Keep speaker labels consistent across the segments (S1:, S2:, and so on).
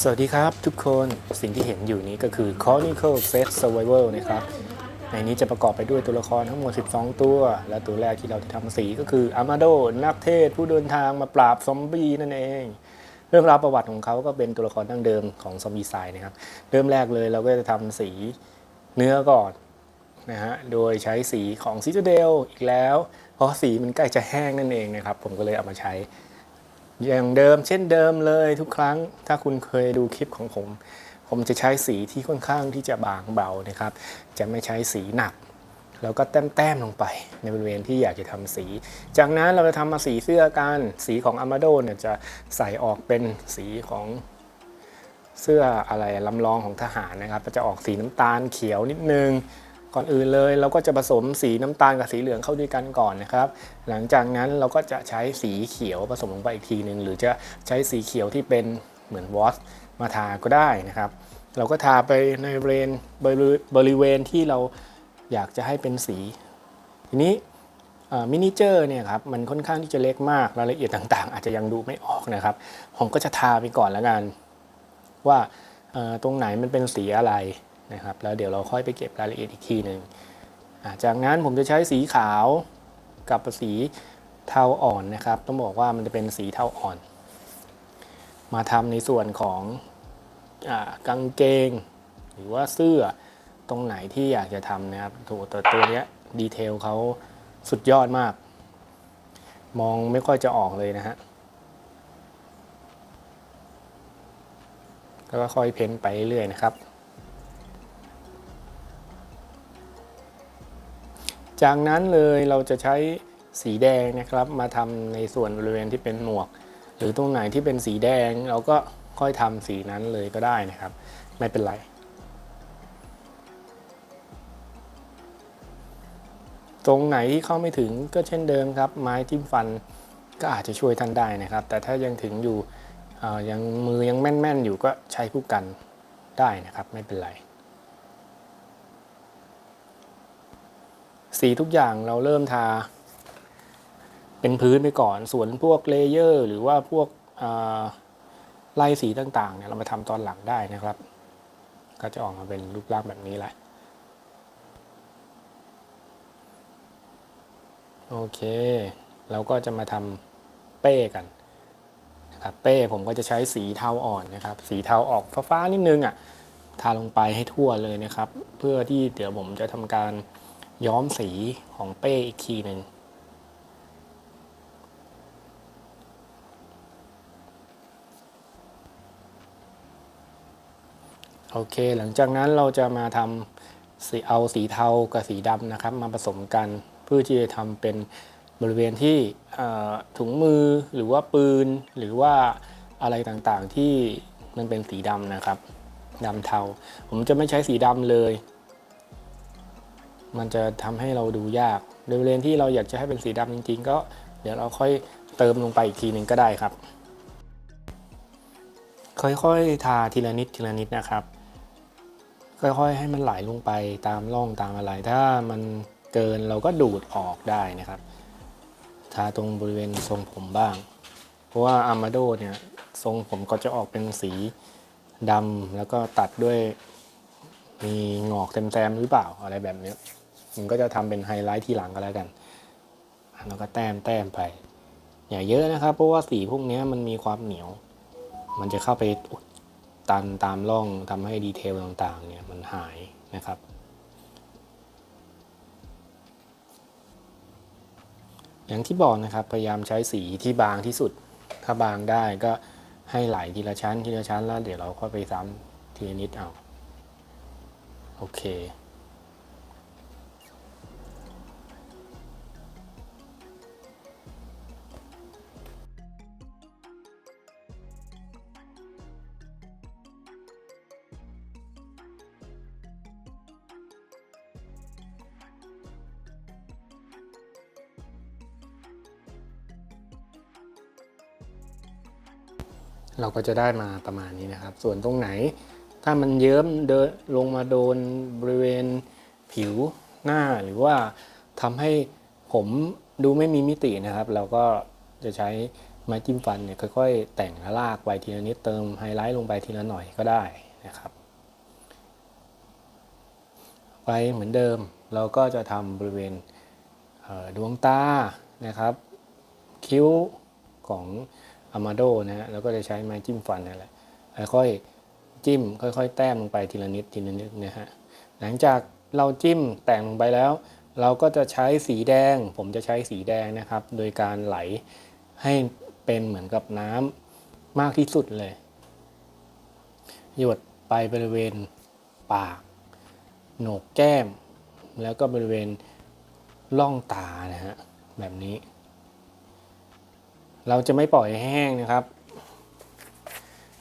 S1: สวัสดีครับทุกคนสิ่งที่เห็นอยู่นี้ก็คือ Chronicle Set Survival นะครับ ในนี้จะประกอบไปด้วยตัวละครทั้งหมด 12 ตัว และตัวแรกที่เราจะทำสีก็คืออามาโดนักเทศผู้เดินทางมาปราบซอมบี้นั่นเอง เรื่องราวประวัติของเขาก็เป็นตัวละครดั้งเดิมของซอมบี้ไซนะครับ เริ่มแรกเลยเราก็จะทำสีเนื้อก่อนนะฮะโดยใช้สีของซิ t เดลอีกแล้ว เพราะสีมันใกล้จะแห้งนั่นเองนะครับ ผมก็เลยเอามาใช้ อย่างเดิมเช่นเดิมเลยทุกครั้ง ถ้าคุณเคยดูคลิปของผม ผมจะใช้สีที่ค่อนข้างที่จะบางเบานะครับ จะไม่ใช้สีหนัก แล้วก็แต้มๆลงไป ในบริเวณที่อยากจะทำสี จากนั้นเราจะทำมาสีเสื้อกันสีของอามาโดเนี่ยจะใส่ออกเป็นสีของเสื้ออะไรลำลองของทหารนะครับ ก็จะออกสีน้ำตาลเขียวนิดนึง ก่อนอื่นเลยเราก็จะผสมสีน้ำตาลกับสีเหลืองเข้าด้วยกันก่อนนะครับ หลังจากนั้นเราก็จะใช้สีเขียวผสมลงไปอีกทีหนึ่งหรือจะใช้สีเขียวที่เป็นเหมือนวอสมาทาก็ได้นะครับ เราก็ทาไปในบริเวณบริเวณที่เราอยากจะให้เป็นสี ทีนี้มินิเจอร์เนี่ยครับมันค่อนข้างที่จะเล็กมากรายละเอียดต่างๆ อาจจะยังดูไม่ออกนะครับ ผมก็จะทาไปก่อนแล้วกัน ว่าตรงไหนมันเป็นสีอะไร นะครับแล้วเดี๋ยวเราค่อยไปเก็บรายละเอียดอีกทีหนึ่งจากนั้นผมจะใช้สีขาวกับสีเทาอ่อนนะครับ ต้องบอกว่ามันจะเป็นสีเทาอ่อน มาทำในส่วนของอกางเกง หรือว่าเสื้อตรงไหนที่อยากจะทำนะครับตัวตัวตัวนี้ดีเทลเขาสุดยอดมาก มองไม่ค่อยจะออกเลยนะฮะแล้วก็ค่อยเพ้นไปเรื่อยๆนะครับ จากนั้นเลยเราจะใช้สีแดงนะครับ มาทำในส่วนบริเวณที่เป็นหมวก หรือตรงไหนที่เป็นสีแดงเราก็ค่อยทำสีนั้นเลยก็ได้นะครับ ไม่เป็นไรตรงไหนที่เข้าไม่ถึงก็เช่นเดิมครับ ไม้จิ้มฟันก็อาจจะช่วยท่านได้นะครับ แต่ถ้ายังถึงอยู่ยังมือยังแม่นๆอยู่ก็ใช้คู่กันได้นะครับ ไม่เป็นไร สีทุกอย่างเราเริ่มทา เป็นพื้นไปก่อน ส่วนพวกเลเยอร์ หรือว่าพวกไล่สีต่างๆเนี่ยเรามาทำตอนหลังได้นะครับ ก็จะออกมาเป็นรูปร่างแบบนี้แหละโอเค เราก็จะมาทำเป้กันนะครับเป้ผมก็จะใช้สีเทาอ่อนนะครับ สีเทาออกฟ้าๆนิดนึงอะทาลงไปให้ทั่วเลยนะครับ เพื่อที่เดี๋ยวผมจะทำการ ย้อมสีของเป้อีกทีหนึ่งโอเค หลังจากนั้นเราจะมาทำสีเอาสีเทากับสีดำนะครับ มาผสมกันเพื่อที่จะทำเป็นบริเวณที่ถุงมือหรือว่าปืน หรือว่าอะไรต่างๆที่มันเป็นสีดำนะครับดำเทา ผมจะไม่ใช้สีดำเลย มันจะทำให้เราดูยากบริเวณที่เราอยากจะให้เป็นสีดำจริง ๆ ก็เดี๋ยวเราค่อยเติมลงไปอีกทีหนึ่งก็ได้ครับ ค่อยๆทาทีละนิดทีละนิดนะครับ ค่อยๆให้มันไหลลงไปตามร่องตามอะไร ถ้ามันเกินเราก็ดูดออกได้นะครับ ทาตรงบริเวณทรงผมบ้าง เพราะว่าอามาโดเนี่ยทรงผมก็จะออกเป็นสีดำแล้วก็ตัดด้วยมีงอกแซมๆหรือเปล่าอะไรแบบนี้ ผมก็จะทำเป็นไฮไลท์ทีหลังก็แล้วกันแล้วก็แต้มแต้มไป อย่าเยอะนะครับ เพราะว่าสีพวกนี้มันมีความเหนียว มันจะเข้าไปอุดตันตามร่องทำให้ดีเทลต่างๆเนี่ยมันหายนะครับอย่างที่บอกนะครับพยายามใช้สีที่บางที่สุด ถ้าบางได้ก็ให้ไหลทีละชั้นทีละชั้นแล้วเดี๋ยวเราค่อยไปซ้ำทีละนิดเอา โอเค เราก็จะได้มาประมาณนี้นะครับ ส่วนตรงไหน ถ้ามันเยิ้มเดินลงมาโดนบริเวณผิวหน้าหรือว่าทำให้ผมดูไม่มีมิตินะครับ เราก็จะใช้ไม้จิ้มฟันเนี่ยค่อยๆ แต่งและลากไปทีละนิดเติมไฮไลท์ลงไปทีละหน่อยก็ได้นะครับ ไปเหมือนเดิมเราก็จะทำบริเวณเดวงตานะครับ คิ้วของ อามาโดนะฮะแล้วก็จะใช้ไม้จิ้มฟันนั่นแหละค่อยๆจิ้ม ค่อย ๆ แต้มลงไปทีละนิดทีละนิดนะฮะหลังจากเราจิ้มแต่งลงไปแล้ว เราก็จะใช้สีแดง ผมจะใช้สีแดงนะครับ โดยการไหลให้เป็นเหมือนกับน้ำมากที่สุดเลย หยดไปบริเวณปาก โหนกแก้ม แล้วก็บริเวณล่องตานะฮะแบบนี้ เราจะไม่ปล่อยให้แห้งนะครับ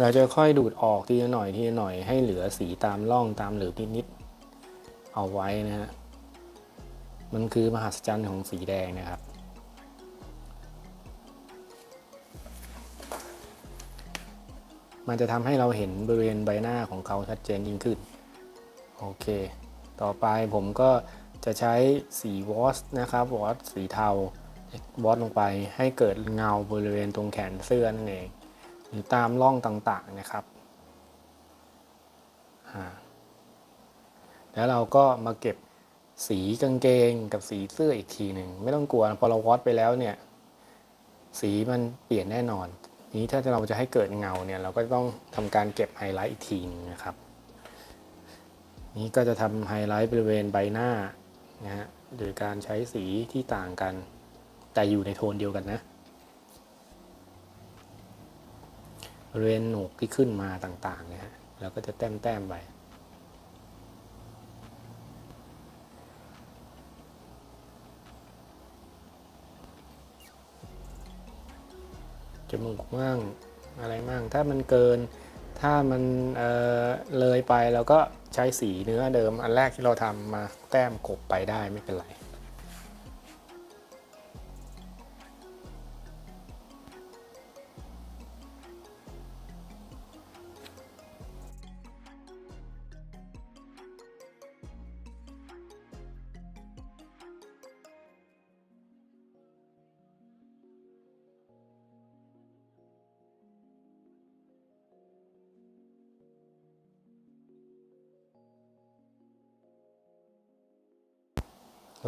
S1: เราจะค่อยดูดออกทีละหน่อยทีละหน่อยให้เหลือสีตามร่องตามหลืบนิดๆเอาไว้นะฮะ มันคือมหัศจรรย์ของสีแดงนะครับ มันจะทำให้เราเห็นบริเวณใบหน้าของเขาชัดเจนยิ่งขึ้น โอเค ต่อไปผมก็จะใช้สีวอสนะครับวอสสีเทา วอสลงไปให้เกิดเงาบริเวณตรงแขนเสื้อนั่นเองหรือตามร่องต่างๆนะครับ แล้วเราก็มาเก็บสีกางเกงกับสีเสื้ออีกทีหนึ่ง ไม่ต้องกลัวนะพอเราวอสไปแล้วเนี่ย สีมันเปลี่ยนแน่นอน นี้ถ้าเราจะให้เกิดเงาเนี่ย เราก็ต้องทำการเก็บไฮไลท์อีกทีนึงนะครับ นี้ก็จะทำไฮไลท์บริเวณใบหน้านะฮะโดยการใช้สีที่ต่างกัน แต่อยู่ในโทนเดียวกันนะบริเวณโหนกที่ขึ้นมาต่างๆนี่ยฮะเราก็จะแต้มๆไปจมูกมั่งอะไรมั่งถ้ามันเกินถ้ามันเออเลยไปเราก็ใช้สีเนื้อเดิมอันแรกที่เราทำมาแต้มกบไปได้ไม่เป็นไร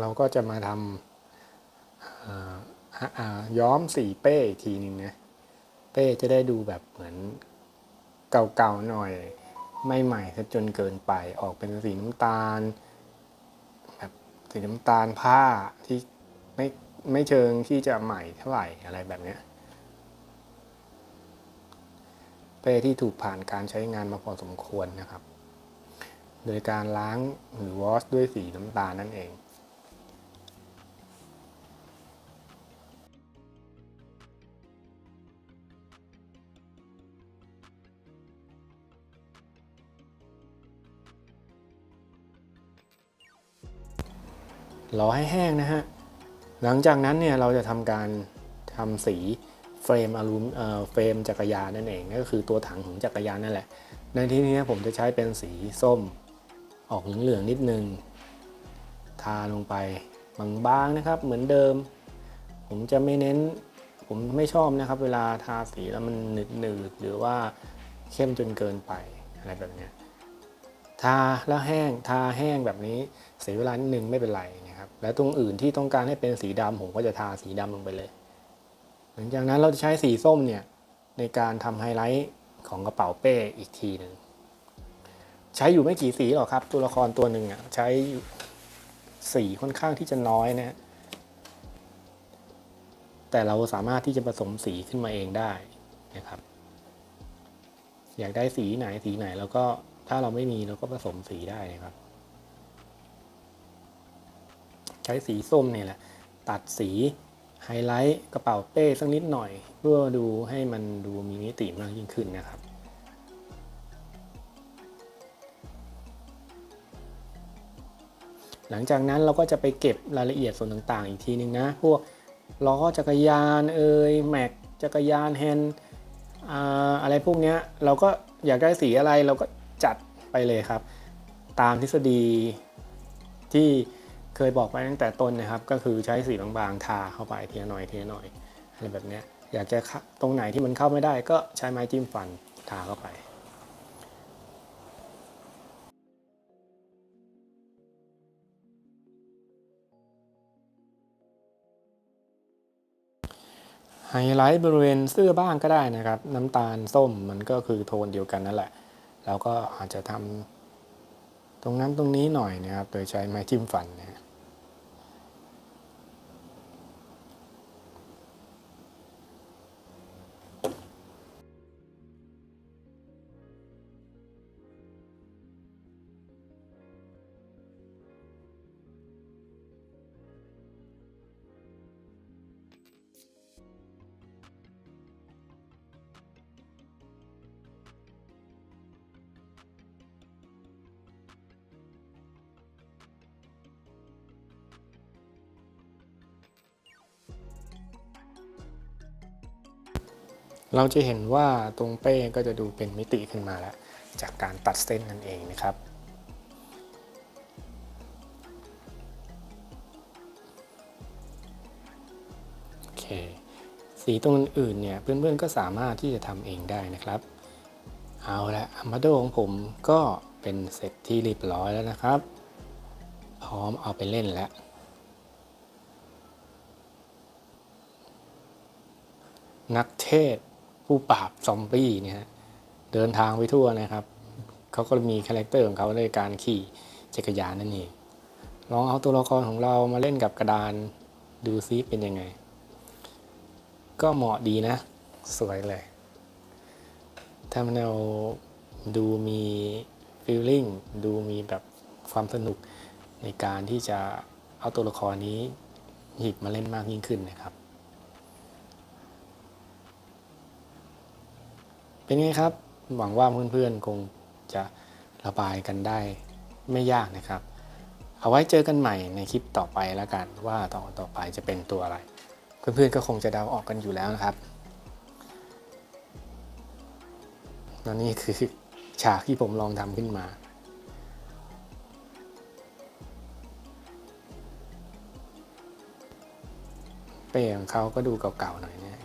S1: เราก็จะมาทำเอ่อฮะอ่าย้อมสีเป้อีกทีหนึ่งนะเป้จะได้ดูแบบเหมือนเก่าๆหน่อย ไม่ใหม่ซะจนเกินไปออกเป็นสีน้ำตาลแบบสีน้ำตาลผ้าที่ไม่ไม่เชิงที่จะใหม่เท่าไหร่อะไรแบบเนี้ยเป้ที่ถูกผ่านการใช้งานมาพอสมควรนะครับ โดยการล้างหรือวอชด้วยสีน้ำตาลนั่นเอง รอให้แห้งนะฮะ หลังจากนั้นเนี่ยเราจะทำการทำสีเฟรมอลูมเอ่อเฟรมจักรยานนั่นเองก็คือตัวถังของจักรยานนั่นแหละ ในที่นี้ผมจะใช้เป็นสีส้มออกเหลืองๆนิดนึง ทาลงไปบางๆนะครับเหมือนเดิม ผมจะไม่เน้นผมไม่ชอบนะครับ เวลาทาสีแล้วมันหนืดๆหรือว่าเข้มจนเกินไปอะไรแบบนี้ ทาแล้วแห้งทาแห้งแบบนี้เสียเวลานิดนึงไม่เป็นไรนะครับแล้วตรงอื่นที่ต้องการให้เป็นสีดำผมก็จะทาสีดำลงไปเลย หลังจากนั้นเราจะใช้สีส้มเนี่ยในการทำไฮไลท์ของกระเป๋าเป้อีกทีหนึ่งใช้อยู่ไม่กี่สีหรอกครับ ตัวละครตัวหนึ่งอะใช้สีค่อนข้างที่จะน้อยนะฮะแต่เราสามารถที่จะผสมสีขึ้นมาเองได้นะครับ อยากได้สีไหนสีไหนแล้วก็ ถ้าเราไม่มีเราก็ผสมสีได้นะครับ ใช้สีส้มนี่แหละ ตัดสีไฮไลท์กระเป๋าเป้สักนิดหน่อย เพื่อดูให้มันดูมีมิติมากยิ่งขึ้นนะครับหลังจากนั้นเราก็จะไปเก็บรายละเอียดส่วนต่างๆ อีกทีนึงนะ พวกล้อจักรยานเอ่ยแม็กจักรยานแฮนด์อ่าอะไรพวกเนี้ยเราก็อยากได้สีอะไรเราก็ จัดไปเลยครับ ตามทฤษฎีที่เคยบอกไปตั้งแต่ต้นนะครับ ก็คือใช้สีบางๆทาเข้าไปทีละหน่อยทีละหน่อยอะไรแบบนี้อยากจะตรงไหนที่มันเข้าไม่ได้ ก็ใช้ไม้จิ้มฟันทาเข้าไปไฮไลท์บริเวณเสื้อบ้างก็ได้นะครับ น้ำตาลส้มมันก็คือโทนเดียวกันนั่นแหละ แล้วก็อาจจะทำตรงนั้นตรงนี้หน่อยนะครับ โดยใช้ไม้จิ้มฟันนะ เราจะเห็นว่าตรงเป้ก็จะดูเป็นมิติขึ้นมาแล้ว จากการตัดเส้นนั่นเองนะครับ โอเค สีตรงอื่นเนี่ย เพื่อนๆก็สามารถที่จะทำเองได้นะครับ เอาละอัมบาโดของผมก็เป็นเสร็จที่เรียบร้อยแล้วนะครับ พร้อมเอาไปเล่นแล้วนักเทศ ผู้ปราบซอมบี้เนี่ยเดินทางไปทั่วนะครับเขาก็มีคาแรคเตอร์ของเขาในการขี่จักรยานนั่นเองลองเอาตัวละครของเรามาเล่นกับกระดานดูซิเป็นยังไง ก็เหมาะดีนะ สวยเลย ถ้ามันเอาดูมีฟีลลิ่งดูมีแบบความสนุกในการที่จะเอาตัวละครนี้หยิบมาเล่นมากยิ่งขึ้นนะครับ เป็นไงครับ หวังว่าเพื่อนๆคงจะระบายกันได้ไม่ยากนะครับ เอาไว้เจอกันใหม่ในคลิปต่อไปแล้วกันว่าต่อต่อไปจะเป็นตัวอะไร เพื่อนๆก็คงจะเดาออกกันอยู่แล้วนะครับแล้วนี่คือฉากที่ผมลองทำขึ้นมาเป้ของเขาก็ดูเก่าๆหน่อยเนี่ย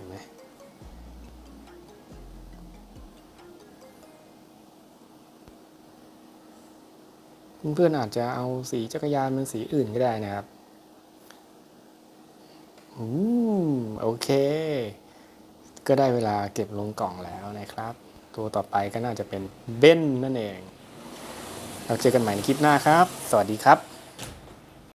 S1: เพื่อนๆอาจจะเอาสีจักรยานเป็นสีอื่นก็ได้นะครับอืมโอเค ก็ได้เวลาเก็บลงกล่องแล้วนะครับ ตัวต่อไปก็น่าจะเป็นเบนนั่นเอง เราเจอกันใหม่ในคลิปหน้าครับ สวัสดีครับ